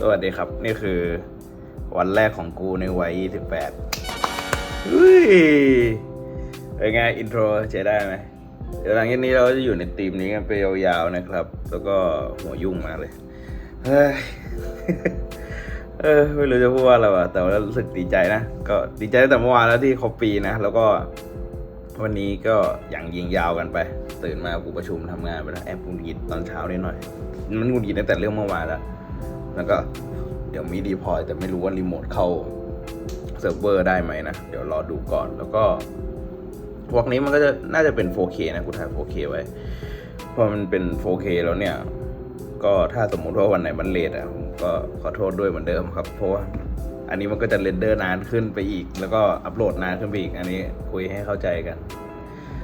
สวัสดีครับ นี่คือวันแรกของกูในวัย 28อุ้ยเป็นไงอินโทรใช้ได้ไหมเดี๋ยวหลังจากนี้เราจะอยู่ในทีมนี้กันไปยาวๆนะครับ แล้วก็หัวยุ่งมากเลย เฮ้ย เออไม่รู้จะพูดว่าอะไรวะแต่ว่ารู้สึกดีใจนะ ก็ดีใจตั้งแต่เมื่อวานแล้วที่ครบปีนะ แล้วก็วันนี้ก็อย่างยิงยาวกันไป ตื่นมากูประชุมทำงานไปแล้วแอบหงุดหงิดตอนเช้านิดหน่อย มันหงุดหงิดตั้งแต่เรื่องเมื่อวานแล้ว แล้วก็เดี๋ยวมีดีพอยแต่ไม่รู้ว่ารีโมทเข้าเซิร์ฟเวอร์ได้ไหมนะ เดี๋ยวรอดูก่อนแล้วก็พวกนี้มันก็จะน่าจะเป็น 4K นะกูถ่าย 4K ไว้ พอมันเป็น 4K แล้วเนี่ย ก็ถ้าสมมุติว่าวันไหนมันเลทอะผมก็ขอโทษด้วยเหมือนเดิมครับ เพราะว่าอันนี้มันก็จะเรนเดอร์นานขึ้นไปอีก แล้วก็อัปโหลดนานขึ้นไปอีก อันนี้คุยให้เข้าใจกัน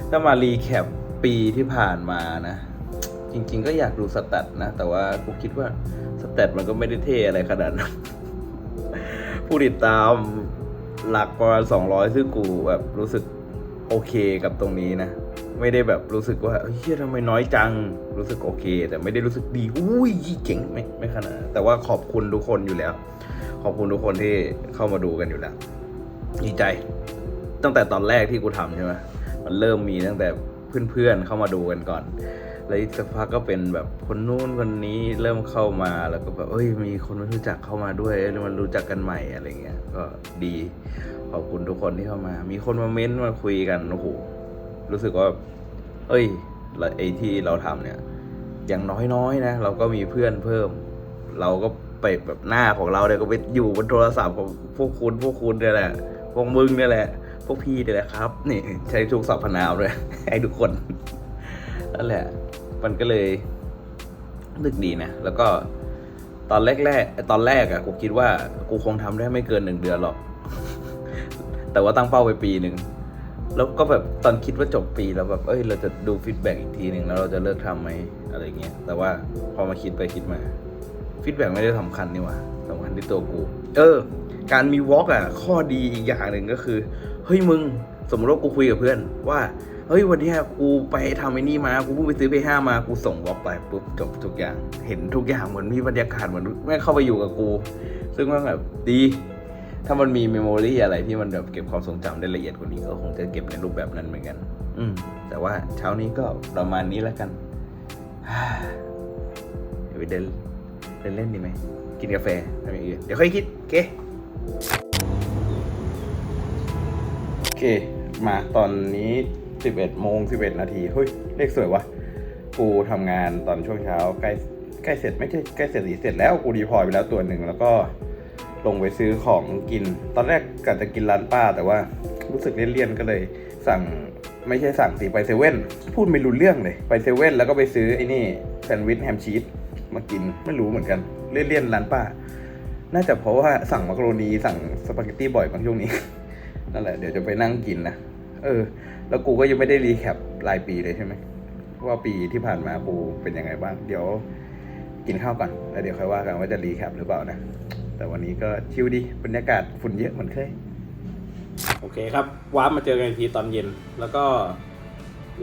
ถ้ามารีแคปปีที่ผ่านมานะ จริง ๆ ก็อยากดูสแตทนะ แต่ว่ากูคิดว่าสแตทมันก็ไม่ได้เท่อะไรขนาดนั้นผู้ติดตามหลักประมาณสองร้อยซึ่งกูแบบรู้สึกโอเคกับตรงนี้นะ ไม่ได้แบบรู้สึกว่าเฮ้ยทำไมน้อยจังรู้สึกโอเค แต่ไม่ได้รู้สึกดีอุ้ยเจ๋งไม่ไม่ขนาดแต่ว่าขอบคุณทุกคนอยู่แล้ว ขอบคุณทุกคนที่เข้ามาดูกันอยู่แล้วดีใจ ตั้งแต่ตอนแรกที่กูทำใช่ไหมมันเริ่มมีตั้งแต่เพื่อนๆเข้ามาดูกันก่อน แล้วอีกสักพักก็เป็นแบบคนนู้นคนนี้เริ่มเข้ามาแล้วก็แบบเอ้ยมีคนไม่รู้จักเข้ามาด้วยแล้วมันรู้จักกันใหม่อะไรเงี้ยก็ดีขอบคุณทุกคนที่เข้ามา มีคนมาเม้นมาคุยกันโอ้โหรู้สึกว่า เอ้ยไอ้ที่เราทำเนี่ย อย่างน้อยๆนะ เราก็มีเพื่อนเพิ่ม เราก็ไปแบบหน้าของเราเนี่ยก็ไปอยู่บนโทรศัพท์ของพวกคุณพวกคุณเนี่ยแหละพวกมึงเนี่ยแหละพวกพี่เนี่ยแหละครับ นี่ใช้ทุกสรรพนามเลยให้ทุกคน นั่นแหละ มันก็เลยนึกดีนะ แล้วก็ตอนแรกๆตอนแรกอะกูคิดว่ากูคงทำได้ไม่เกินหนึ่งเดือนหรอก แต่ว่าตั้งเป้าไปปีหนึ่ง แล้วก็แบบตอนคิดว่าจบปีแล้วแบบ เอ้ย เราจะดูฟีดแบ็กอีกทีหนึ่งแล้วเราจะเลิกทำไหมอะไรเงี้ย แต่ว่าพอมาคิดไปคิดมาฟีดแบ็กไม่ได้สำคัญนี่หว่าสำคัญที่ตัวกู เออ การมีวอล์กอะข้อดีอีกอย่างหนึ่งก็คือ เฮ้ยมึง สมมติว่ากูคุยกับเพื่อนว่า เฮ้ยวันนี้กูไปทำไอ้นี่มากูเพิ่งไปซื้อไปห้ามากูส่งวอล์กไปปุ๊บจบทุกอย่าง เห็นทุกอย่างเหมือนมีบรรยากาศเหมือนแม่เข้าไปอยู่กับกู ซึ่งมันแบบดี ถ้ามันมีเมมโมรีอะไรที่มันแบบเก็บความทรงจำได้ละเอียดกว่านี้ก็คงจะเก็บในรูปแบบนั้นเหมือนกัน อืมแต่ว่าเช้านี้ก็ประมาณนี้แล้วกันเดี๋ยวไปเดินเดินเล่นดีไหมกินกาแฟทำอย่างอื่นเดี๋ยวค่อยคิดโอเคโอเค มาตอนนี้ 11โมง11 นาทีเฮ้ยเลขสวยวะกูทำงานตอนช่วงเช้าใกล้ใกล้เสร็จไม่ใช่ใกล้เสร็จหรือเสร็จแล้วกูดีพอยไปแล้วตัวหนึ่งแล้วก็ลงไปซื้อของกิน ตอนแรกกะจะกินร้านป้า แต่ว่ารู้สึกเลี่ยนๆก็เลย สั่งไม่ใช่สั่งสิไปเซเว่นพูดไม่รู้เรื่องเลย ไปเซเว่นแล้วก็ไปซื้อไอ้นี่แซนด์วิชแฮมชีสมากินไม่รู้เหมือนกันเลี่ยนๆร้านป้า น่าจะเพราะว่าสั่งมักโรนีสั่งสปาเกตตี้บ่อยบางช่วงนี้นั่นแหละเดี๋ยวจะไปนั่งกินนะ เออ แล้วกูก็ยังไม่ได้รีแคปรายปีเลยใช่ไหมว่าปีที่ผ่านมากูเป็นยังไงบ้าง เดี๋ยวกินข้าวก่อนแล้วเดี๋ยวค่อยว่ากันว่าจะรีแคปหรือเปล่านะ แต่วันนี้ก็ชิลดีบรรยากาศฝุ่นเยอะเหมือนเคย โอเคครับว้าร์ปมาเจอกันอีกทีตอนเย็น แล้วก็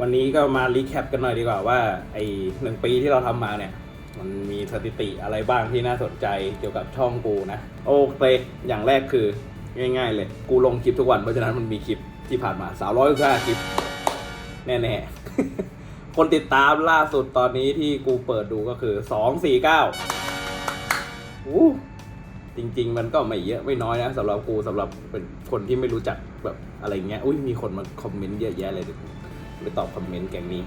วันนี้ก็มารีแคปกันหน่อยดีกว่าว่าไอหนึ่งปีที่เราทำมาเนี่ย มันมีสถิติอะไรบ้างที่น่าสนใจเกี่ยวกับช่องกูนะ โอเคอย่างแรกคือง่าย ๆ เลย กูลงคลิปทุกวันเพราะฉะนั้นมันมีคลิป ที่ผ่านมาสาวร้อยห้าคลิปแน่ๆ คนติดตามล่าสุดตอนนี้ที่กูเปิดดูก็คือสองสี่เก้าอู้จริง ๆ มันก็ไม่เยอะไม่น้อยนะสำหรับกูสำหรับเป็นคนที่ไม่รู้จักแบบอะไรเงี้ยอุ้ยมีคนมาคอมเมนต์เยอะแยะเลยไปตอบคอมเมนต์แกงนี้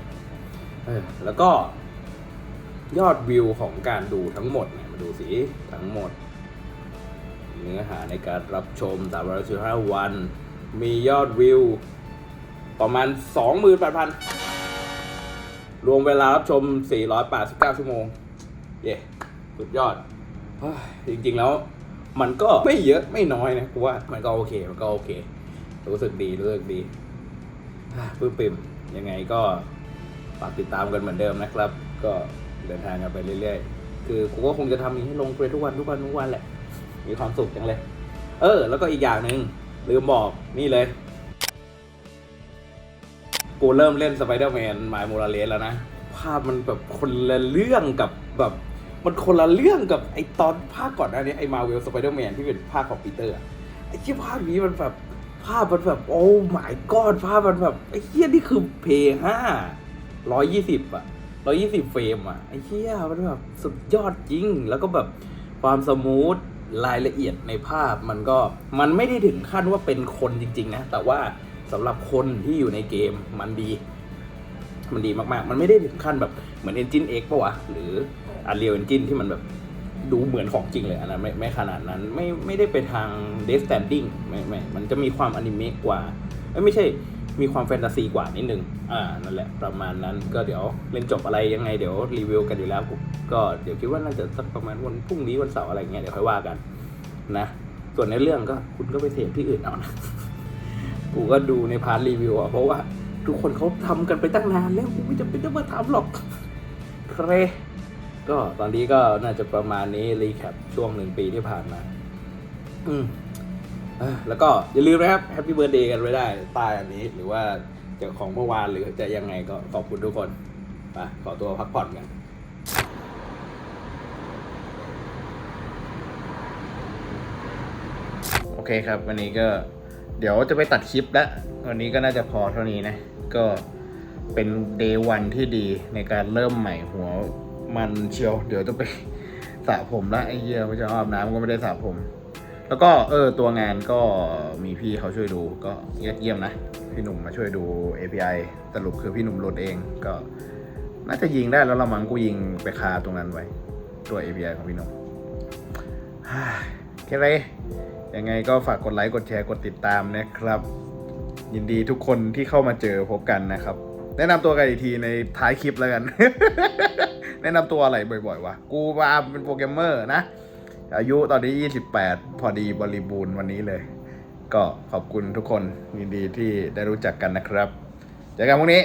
เออแล้วก็ยอดวิวของการดูทั้งหมดเนี่ยมาดูสิทั้งหมด เนื้อหาในการรับชม315วัน มียอดวิว ประมาณ 28,000 รวมเวลารับชม 489 ชั่วโมง เย่สุดยอด จริงๆแล้วมันก็ไม่เยอะไม่น้อยนะกูว่ามันก็โอเค มันก็โอเค รู้สึกดี รู้สึกดีอะปลื้มปิ่มยังไงก็ฝากติดตามกันเหมือนเดิมนะครับ ก็เดินทางกันไปเรื่อยๆ คือกูก็คงจะทำอย่างนี้ให้ลงไปทุกวันทุกวันทุกวันแหละ มีความสุขจังเลย เออ แล้วก็อีกอย่างหนึ่ง ลืมบอกนี่เลย กูเริ่มเล่นสไปเดอร์แมนมายมูราเลสแล้วนะ ภาพมันแบบคนละเรื่องกับแบบมันคนละเรื่องกับไอตอนภาคก่อนหน้านี้ไอมาเวลสไปเดอร์แมนที่เป็นภาคของปีเตอร์ไอเชี่ภาคนี้มันแบบภาพมันแบบโอ้หมายก้อนภาพมันแบบไอเชี่ยนี่คือเพย์ห้าร้อยยี่สิบอะร้อยยี่สิบเฟรมอะไอเชี่ยมันแบบสุดยอดจริง แล้วก็แบบความสมูท รายละเอียดในภาพมันก็มันไม่ได้ถึงขั้นว่าเป็นคนจริง ๆ นะ แต่ว่าสำหรับคนที่อยู่ในเกมมันดี มันดีมากๆ มันไม่ได้ถึงขั้นแบบเหมือน Engine X ปะวะ หรือ Unreal Engine ที่มันแบบดูเหมือนของจริงเลยอันนั้นไม่ไม่ขนาดนั้นไม่ไม่ได้ไปทาง Death Standing ไม่ไม่มันจะมีความอนิเมะกว่าเอ้ยไม่ใช่ มีความแฟนตาซีกว่านิดนึง อ่า นั่นแหละ ประมาณนั้น ก็เดี๋ยวเล่นจบอะไรยังไง เดี๋ยวรีวิวกันอยู่แล้ว ก็เดี๋ยวคิดว่าน่าจะสักประมาณวันพรุ่งนี้วันเสาร์อะไรเงี้ย เดี๋ยวค่อยว่ากันนะ ส่วนในเรื่องก็คุณก็ไปเสพที่อื่นเอานะ กูก็ดูในพาร์ทรีวิวอะ เพราะว่าทุกคนเขาทำกันไปตั้งนานแล้วกูไม่จำเป็นต้องมาทำหรอกเครก็ตอนนี้ก็น่าจะประมาณนี้รีแคปช่วงหนึ่งปีที่ผ่านมา อืม แล้วก็อย่าลืมนะครับแฮปปี้เบ t ร์ a เดย์กันไว้ได้ใต้อันนี้หรือว่าจะของเมื่อวานหรือจะยังไงก็ขอบคุณทุกคนไปขอตัวพักผ่อนกันโอเคครับ วันนี้ก็เดี๋ยวจะไปตัดคลิปแล้ววันนี้ก็น่าจะพอเท่านี้นะ ก็เป็นเดย์วันที่ดีในการเริ่มใหม่หัวมันเชียว เดี๋ยวต้องไปสระผมละไอ้เหี้ยไม่จะอาบน้ำก็ไม่ได้สระผม แล้วก็เออตัวงานก็มีพี่เขาช่วยดูก็เยี่ยมนะ พี่หนุ่มมาช่วยดู API สรุปคือพี่หนุ่มโหลดเองก็ น่าจะยิงได้แล้วละมั้งกูยิงไปคาตรงนั้นไว้ ตัว API ของพี่หนุ่มฮ่าโอเคเลยยังไงก็ฝากกดไลค์กดแชร์กดติดตามนะครับ ยินดีทุกคนที่เข้ามาเจอพบกันนะครับ แนะนำตัวกันอีกทีในท้ายคลิปแล้วกัน แนะนำตัวอะไรบ่อยๆวะกูมาเป็นโปรแกรมเมอร์นะ อายุตอนนี้ 28 พอดีบริบูรณ์วันนี้เลย ก็ขอบคุณทุกคนยินดีที่ได้รู้จักกันนะครับ เจอกันพรุ่งนี้